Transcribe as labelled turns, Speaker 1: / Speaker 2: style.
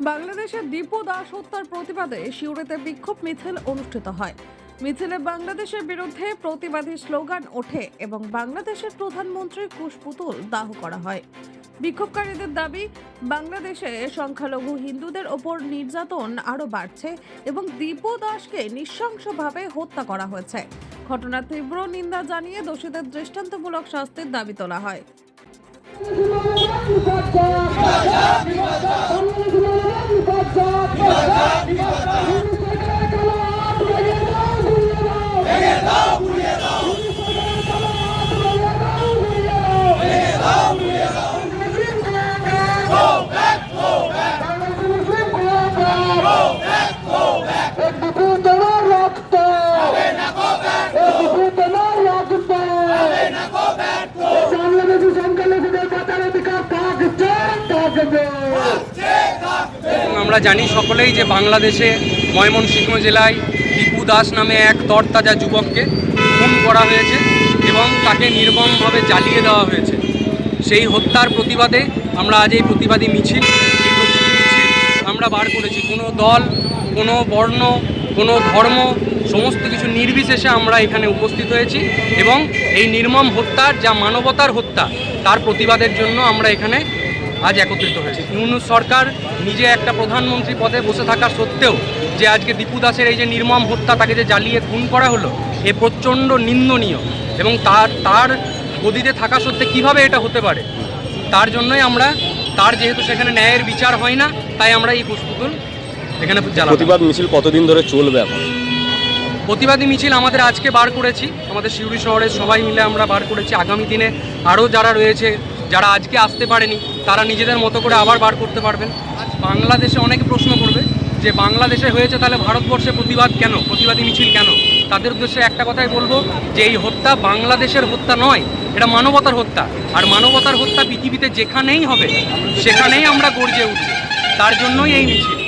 Speaker 1: বাংলাদেশের দীপু দাস হত্যার প্রতিবাদে শিউরেতে বিক্ষোভ মিছিল অনুষ্ঠিত হয় মিছিলে বাংলাদেশের বিরুদ্ধে প্রতিবাদী স্লোগান ওঠে এবং বাংলাদেশের প্রধানমন্ত্রী কুশপুতুল দাহ করা হয় বিক্ষোভকারীদের দাবি বাংলাদেশে সংখ্যালঘু হিন্দুদের ওপর নির্যাতন আরও বাড়ছে এবং দীপু দাসকে নৃশংসভাবে হত্যা করা হয়েছে ঘটনার তীব্র নিন্দা জানিয়ে দোষীদের দৃষ্টান্তমূলক শাস্তির দাবি তোলা হয়
Speaker 2: আমরা জানি সকলেই যে বাংলাদেশে ময়মনসিংহ জেলায় দীপু দাস নামে এক তরতাজা যুবককে খুন করা হয়েছে এবং তাকে নির্মমভাবে জ্বালিয়ে দেওয়া হয়েছে। সেই হত্যার প্রতিবাদে আমরা আজ এই প্রতিবাদী মিছিল, এই প্রতিবাদী মিছিল আমরা বার করেছি। কোনো দল, কোনো বর্ণ, কোনো ধর্ম, সমস্ত কিছু নির্বিশেষে আমরা এখানে উপস্থিত হয়েছি এবং এই নির্মম হত্যার যা মানবতার হত্যা, তার প্রতিবাদের জন্য আমরা এখানে আজ একত্রিত হয়েছে। ইউনুস সরকার নিজে একটা প্রধানমন্ত্রী পদে বসে থাকা সত্ত্বেও যে আজকে দীপু দাসের এই যে নির্মম হত্যা তাকে যে জ্বালিয়ে খুন করা হলো এ প্রচণ্ড নিন্দনীয় এবং তার তার গদিতে থাকা সত্ত্বে কীভাবে এটা হতে পারে? তার জন্যই আমরা তার যেহেতু সেখানে ন্যায়ের বিচার হয় না তাই আমরা এই পুষ্পতুল এখানে
Speaker 3: প্রতিবাদ মিছিল কতদিন ধরে চলবে এখন?
Speaker 2: প্রতিবাদী মিছিল আমাদের আজকে বার করেছি। আমাদের সিউড়ি শহরের সবাই মিলে আমরা বার করেছি। আগামী দিনে আরও যারা রয়েছে যারা আজকে আসতে পারেনি, তারা নিজেদের মতো করে আবার বার করতে পারবেন। বাংলাদেশে অনেকে প্রশ্ন করবে যে, বাংলাদেশে হয়েছে তাহলে ভারতবর্ষে প্রতিবাদ কেন? প্রতিবাদী মিছিল কেন? তাদের উদ্দেশ্যে একটা কথাই বলব যে, এই হত্যা বাংলাদেশের হত্যা নয়, এটা মানবতার হত্যা। আর মানবতার হত্যা পৃথিবীতে যেখানেই হবে, সেখানেই আমরা গর্জে উঠব। তার জন্যই এই মিছিল।